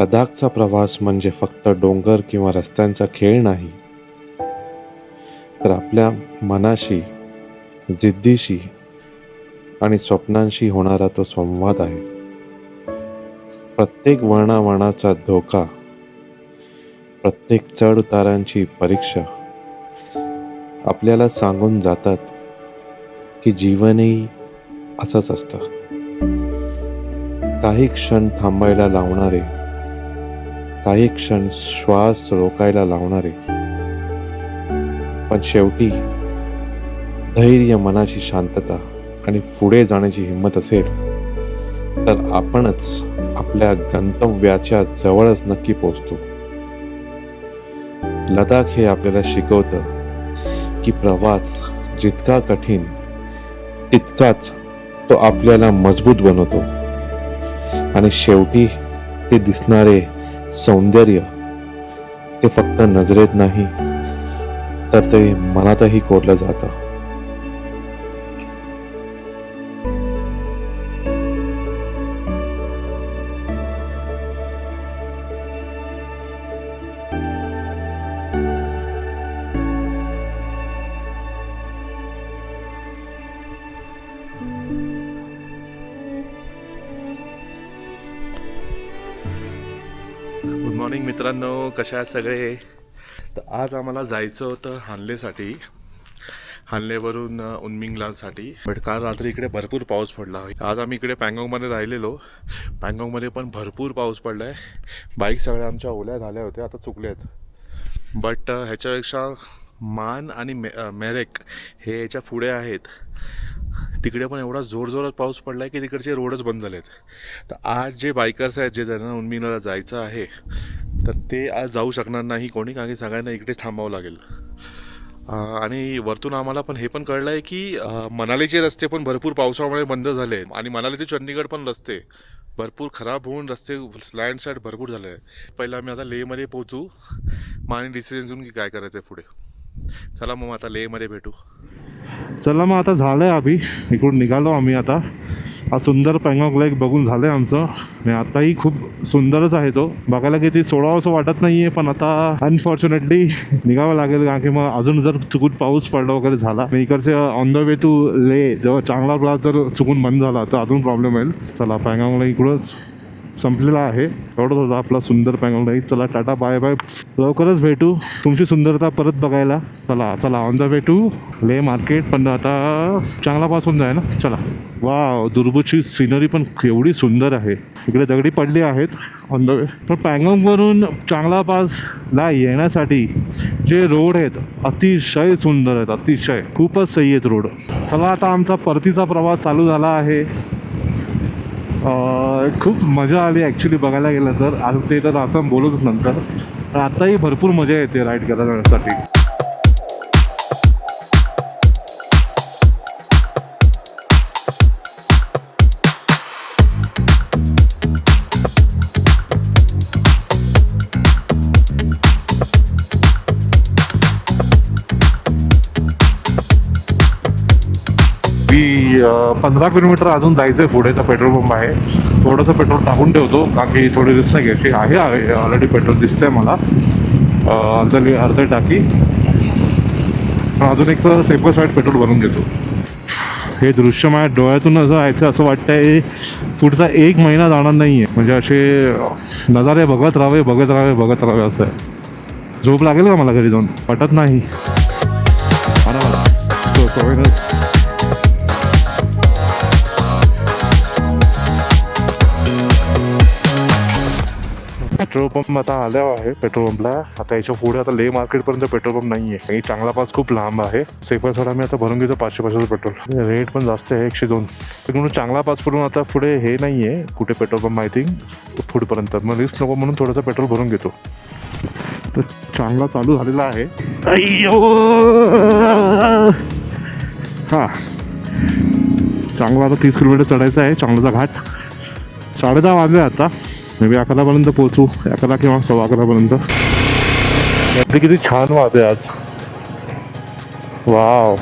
लडाखचा प्रवास म्हणजे फक्त डोंगर किंवा रस्त्यांचा खेळ नाही तर आपल्या मनाशी जिद्दीशी आणि स्वप्नांशी होणारा तो संवाद आहे. प्रत्येक वळणावळणाचा धोका प्रत्येक चढ उतारांची परीक्षा आपल्याला सांगून जातात की जीवनही असंच असतं. काही क्षण थांबायला लावणारे काही क्षण श्वास रोकायला लावणारे. पण शेवटी धैर्य मनाची शांतता आणि पुढे जाण्याची हिंमत असेल तर आपणच आपल्या गंतव्याच्या जवळच नक्की पोहोचतो. लडाख हे आपल्याला शिकवतं की प्रवास जितका कठीण तितकाच तो आपल्याला मजबूत बनवतो. आणि शेवटी ते दिसणारे सौंदर्य ते फक्त नजरेत नाही तर ते मनातही कोरलं जातं. मित्रांनो कशा आहात सगळे? तर आज आम्हाला जायचं होतं हानलेसाठी. हानलेवरून उन्मिंगलासाठी. बट काल रात्री इकडे भरपूर पाऊस पडला. आज आम्ही इकडे पँगॉंगमध्ये राहिलेलो. पँगॉंगमध्ये पण भरपूर पाऊस पडला आहे बाईक सगळ्या आमच्या ओल्या झाल्या होत्या आता चुकल्या आहेत बट ह्याच्यापेक्षा मान आणि मे मेरेक हे याच्यापुढे आहेत. तिकडे पण एवढा जोरजोरात पाऊस पडला आहे की तिकडचे रोडच बंद झाले आहेत तर आज जे बायकर्स आहेत जे ज्यांना उन्मिनाला जायचं आहे तर ते आज जाऊ शकणार नाही कोणी कारण की सगळ्यांना इकडे थांबावं लागेल. आणि वरतून आम्हाला पण हे पण कळलं आहे की मनालीचे रस्ते पण भरपूर पावसामुळे बंद झाले. आणि मनाली ते चंदीगड पण रस्ते भरपूर खराब होऊन रस्ते लँडस्लाईड भरपूर झाले. आहे पहिला आम्ही आता लेहमध्ये पोहोचू. मग आणि डिसिजन घेऊन की काय करायचं आहे पुढे. चला मग आता लेहमध्ये भेटू. चला मग आता झालं आहे आम्ही. इकडून निघालो आम्ही आता. हा सुंदर पँगॉक लेक बघून झालं आहे आमचं. आणि आताही खूप सुंदरच आहे तो. बघायला किती सोडावं असं वाटत नाही आहे पण आता अनफॉर्च्युनेटली निघावं लागेल कारण की मग अजून जर चुकून पाऊस पडला वगैरे झाला. आणि इकडचे ऑन द वे टू ले जेव्हा चांगला प्लास जर चुकून बंद झाला तर अजून प्रॉब्लेम येईल. चला पँगॉक लेक इकडंच संपलेला आहे. एवढंच होता आपला सुंदर पॅनल नाही. चला टाटा बाय बाय. लवकरच भेटू तुमची सुंदरता परत बघायला. चला चला on the way to Leh market पण आता चांगला पास होऊन जाय ना. चला. वा दुर्बूची सिनरी पण एवढी सुंदर आहे. इकडे दगडी पडली आहेत. ऑन द वे पण पॅंगॉंगवरून चांगला पासला येण्यासाठी जे रोड आहेत अतिशय सुंदर आहेत. अतिशय. खूपच सही आहेत रोड चला आता आमचा परतीचा प्रवास चालू झाला आहे. खूप मजा आली ॲक्च्युली बघायला गेलं तर. आज ते तर आता बोलूच नंतर. आत्ताही आताही भरपूर मजा येते राईड करण्यासाठी पंधरा किलोमीटर अजून जायचं आहे पुढे तर पेट्रोल पंप आहे. थोडंसं पेट्रोल टाकून ठेवतो कारण की थोडी रिस्क नाही घ्यायची. आहे ऑलरेडी पेट्रोल दिसतंय मला. अर्धली अर्ध अर्ध टाकी. पण अजून एक तर सेपर साईड पेट्रोल भरून घेतो. हे दृश्य माझ्या डोळ्यातून असं व्हायचं असं वाटतंय पुढचा एक महिना जाणार नाही आहे म्हणजे असे नजारे बघत राहावे बघत राहावे बघत राहावे असं आहे. झोप लागेल का मला घरी जाऊन? पटत नाही. पेट्रोल पंप आता आल्यावर आहे पेट्रोल पंपला आता याच्यापुढे आता ले मार्केटपर्यंत पेट्रोल पंप नाही आहे आणि चांगला पास खूप लांब आहे. सेफर सोडा मी आता भरून घेतो पाचशे पाचशे पेट्रोल. रेट पण जास्त आहे एकशे दोन. म्हणून चांगला पास पडून आता पुढे हे नाही आहे कुठे पेट्रोल पंप आय थिंक फूडपर्यंत मग रिस्क नको म्हणून थोडंसं पेट्रोल भरून घेतो. तर चांगला चालू झालेला आहे. अय्यो! हां. चांगला आता तीस किलोमीटर चढायचं आहे चांगलाचा घाट. साडेदहा वाजले आता. मे बी अकरापर्यंत पोहोचू. अकरा किंवा सव्वा अकरापर्यंत. किती छान वाहते आज. वाव.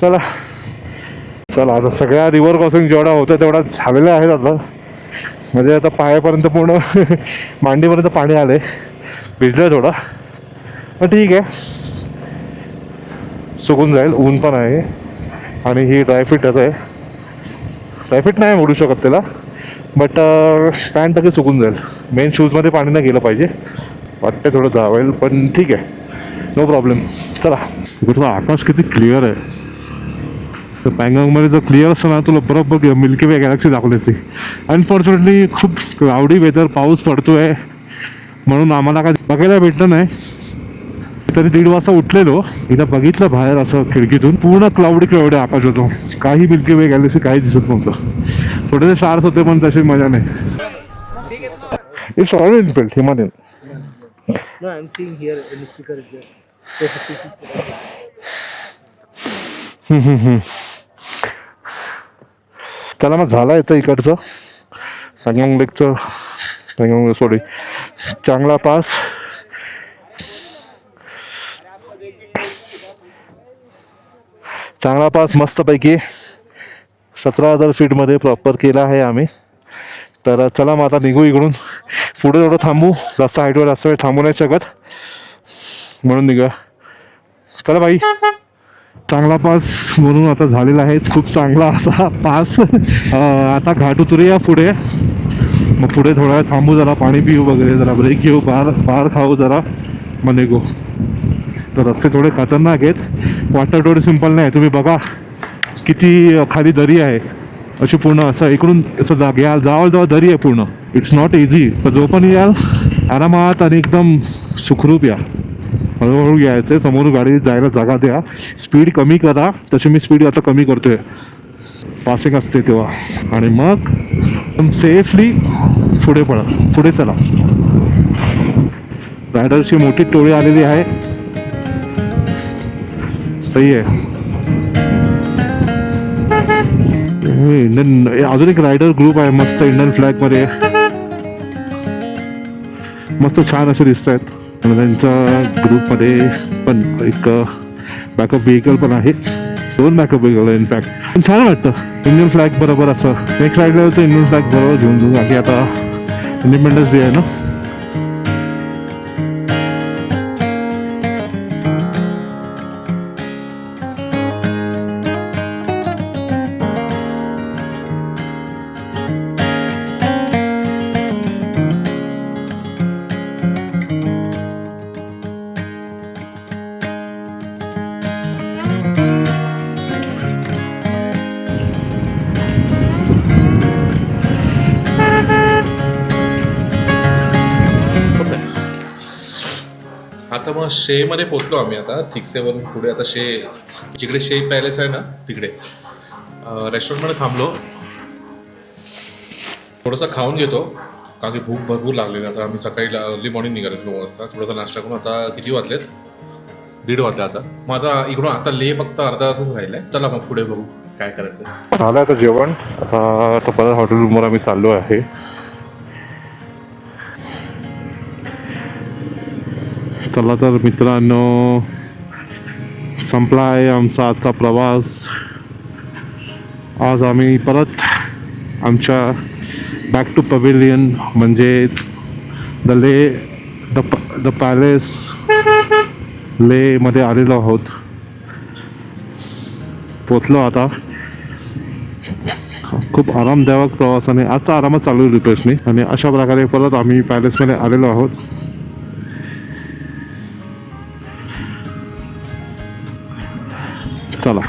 चला. चला आता सगळ्या रिव्हर क्रॉसिंग जेवढा होतं तेवढा झालेला आहे आता. म्हणजे आता पायापर्यंत पूर्ण मांडीपर्यंत पाणी आले भिजलं थोडं. पण ठीक आहे. सुकून जाईल ऊन पण आहे. आणि ही ड्रायफिटच आहे. ड्रायफिट नाही मोडू शकत त्याला. बट पॅन्ट तरी सुकून जाईल. मेन शूजमध्ये पाणी नाही गेलं पाहिजे. वाटते थोडं जावेल पण ठीक आहे. नो प्रॉब्लेम चला. इकडचं आकाश किती क्लिअर आहे. तर पँगॉंगमध्ये जर क्लिअर असतं ना तुला बरोबर मिल्की वे गॅलेक्सी दाखवली असती अनफॉर्च्युनेटली खूप क्लाउडी वेदर पाऊस पडतो आहे म्हणून आम्हाला काय बघायला भेटलं नाही. तरी दीड वाजता उठलेलो. इथं बघितलं बाहेर असं खिडकीतून. पूर्ण क्लाउडी क्लाउडी आकाश होतो. काही मिल्की वे गॅलेक्सी काही दिसत नव्हतं. थोडेसे स्टार्स होते पण तशी मजा नाही. It's all Enfield Himalayan. No, I'm seeing here the sticker is there. त्याला मग झाला येतं इकडचं. पँगॉंग लेकचं पँगॉंग सॉरी चांगला पास. चांगला पास मस्तपैकी. सतरा हजार फीटमध्ये प्रॉपर केला आहे आम्ही. तर चला मग आता निघू इकडून. पुढे थोडं थांबू. जास्त हाईटवर जास्त वेळ थांबू नाही शकत. म्हणून निघा. चला बाई. चांगला पास म्हणून आता झालेला आहे. खूप चांगला आता पास. आता घाट उतरूया पुढे. मग पुढे थोडा वेळ थांबू जरा पाणी पिऊ वगैरे जरा ब्रेक घेऊ बाहेर बाहेर खाऊ जरा. मग निघू. तर रस्ते थोडे खतरनाक आहेत. वाटर थोडे सिंपल नाही. तुम्ही बघा किती खाली दरी आहे. अशी पूर्ण असं इकडून असं जा घ्याल जवळजवळ दरी आहे पूर्ण. इट्स नॉट इझी पण जो पण याल आरामात आणि एकदम सुखरूप या. हळूहळू यायचं आहे समोर गाडी जायला जागा द्या. स्पीड कमी करा. तशी मी स्पीड आता कमी करतोय. पासिंग असते तेव्हा. आणि मग सेफली पुढे पडा पुढे चला. रायडरची मोठी टोळी आलेली आहे. सही आहे. इंडियन अजून एक रायडर ग्रुप आहे. मस्त इंडियन फ्लॅगमध्ये. मस्त छान असे दिसत आहेत त्यांच्या ग्रुपमध्ये पण एक बॅकअप व्हेकल पण आहे. दोन बॅकअप व्हेकल आहे इनफॅक्ट पण छान वाटतं. इंडियन फ्लॅग बरोबर असं. नेक्स्ट रायडर तर इंडियन फ्लॅग बरोबर घेऊन जाऊ. बाकी आता इंडिपेंडन्स डे आहे ना? शेमध्ये शे मध्ये पोहोचलो आम्ही आता. थिक्सेवरून पुढे आता शे जिकडे शे पॅलेस आहे ना तिकडे. रेस्टॉरंटमध्ये थांबलो. थोडंसं खाऊन घेतो कारण की भूक भरपूर लागलेली आता आम्ही सकाळी अर्ली मॉर्निंग निघालो नऊ वाजता. थोडासा नाश्ता करून आता किती वाजलेत? दीड वाजले आता. मग आता इकडून आता ले फक्त अर्धा तासच राहिलाय. चला मग पुढे बघू काय करायचं. झालं आता जेवण. आता आता परत हॉटेल रूमवर आम्ही चाललो आहे. चला तर मित्रांनो संपला आहे आमचा आजचा प्रवास आज आम्ही परत आमच्या बॅक टू पवेलियन म्हणजेच द ले द प द पॅलेस लेमध्ये आलेलो आहोत पोचलो आता खूप आरामदायक प्रवासाने आता आरामात चालू आहे आणि अशा प्रकारे परत आम्ही पॅलेसमध्ये आलेलो आहोत 好吧